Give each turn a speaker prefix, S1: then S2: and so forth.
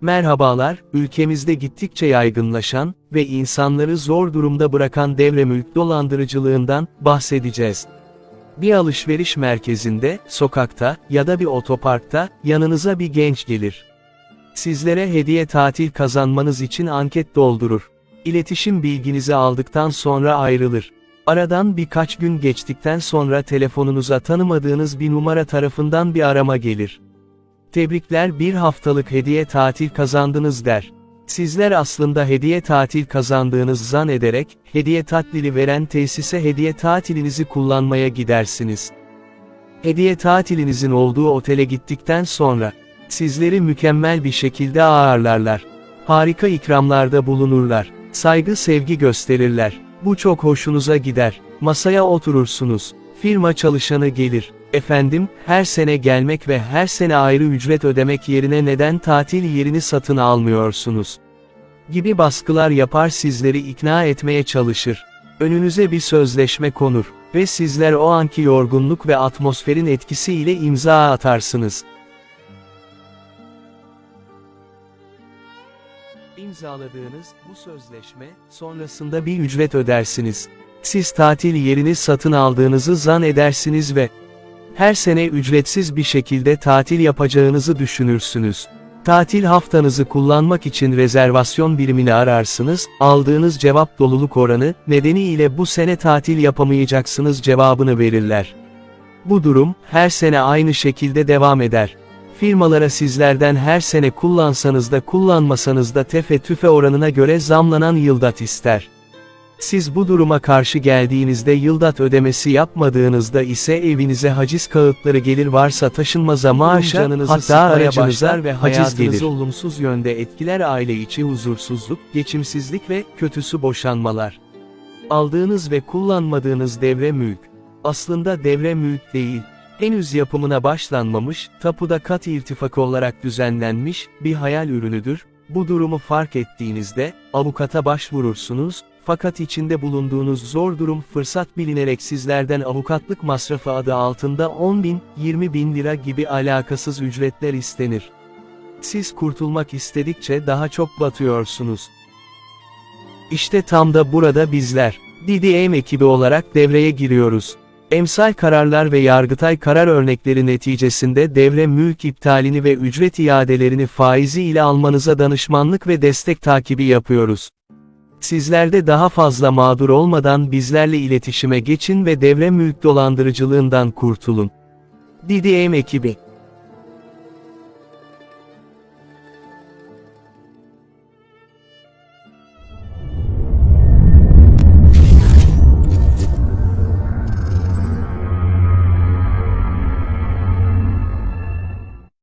S1: Merhabalar, ülkemizde gittikçe yaygınlaşan ve insanları zor durumda bırakan devre mülk dolandırıcılığından bahsedeceğiz. Bir alışveriş merkezinde, sokakta ya da bir otoparkta yanınıza bir genç gelir. Sizlere hediye tatil kazanmanız için anket doldurur. İletişim bilginizi aldıktan sonra ayrılır. Aradan birkaç gün geçtikten sonra telefonunuza tanımadığınız bir numara tarafından bir arama gelir. Tebrikler bir haftalık hediye tatil kazandınız der. Sizler aslında hediye tatil kazandığınız zan ederek, hediye tatlili veren tesise hediye tatilinizi kullanmaya gidersiniz. Hediye tatilinizin olduğu otele gittikten sonra, sizleri mükemmel bir şekilde ağırlarlar. Harika ikramlarda bulunurlar. Saygı sevgi gösterirler. Bu çok hoşunuza gider. Masaya oturursunuz. Firma çalışanı gelir. Efendim, her sene gelmek ve her sene ayrı ücret ödemek yerine neden tatil yerini satın almıyorsunuz? Gibi baskılar yapar sizleri ikna etmeye çalışır. Önünüze bir sözleşme konur ve sizler o anki yorgunluk ve atmosferin etkisiyle imza atarsınız. İmzaladığınız bu sözleşme sonrasında bir ücret ödersiniz. Siz tatil yerini satın aldığınızı zan edersiniz ve her sene ücretsiz bir şekilde tatil yapacağınızı düşünürsünüz. Tatil haftanızı kullanmak için rezervasyon birimini ararsınız, aldığınız cevap doluluk oranı nedeniyle bu sene tatil yapamayacaksınız cevabını verirler. Bu durum, her sene aynı şekilde devam eder. Firmalara sizlerden her sene kullansanız da kullanmasanız da tefe tüfe oranına göre zamlanan yıldat ister. Siz bu duruma karşı geldiğinizde yıldat ödemesi yapmadığınızda ise evinize haciz kağıtları gelir varsa taşınmaza maaşa, hatta aracınıza ve haciz gelir. olumsuz yönde etkiler aile içi huzursuzluk, geçimsizlik ve kötüsü boşanmalar. Aldığınız ve kullanmadığınız devre mülk. Aslında devre mülk değil. Henüz yapımına başlanmamış, tapuda kat irtifak olarak düzenlenmiş bir hayal ürünüdür. Bu durumu fark ettiğinizde, avukata başvurursunuz, fakat içinde bulunduğunuz zor durum fırsat bilinerek sizlerden avukatlık masrafı adı altında 10 bin, 20 bin lira gibi alakasız ücretler istenir. Siz kurtulmak istedikçe daha çok batıyorsunuz. İşte tam da burada bizler, DDM ekibi olarak devreye giriyoruz. Emsal kararlar ve Yargıtay karar örnekleri neticesinde devre mülk iptalini ve ücret iadelerini faizi ile almanıza danışmanlık ve destek takibi yapıyoruz. Sizler de daha fazla mağdur olmadan bizlerle iletişime geçin ve devre mülk dolandırıcılığından kurtulun. DDM ekibi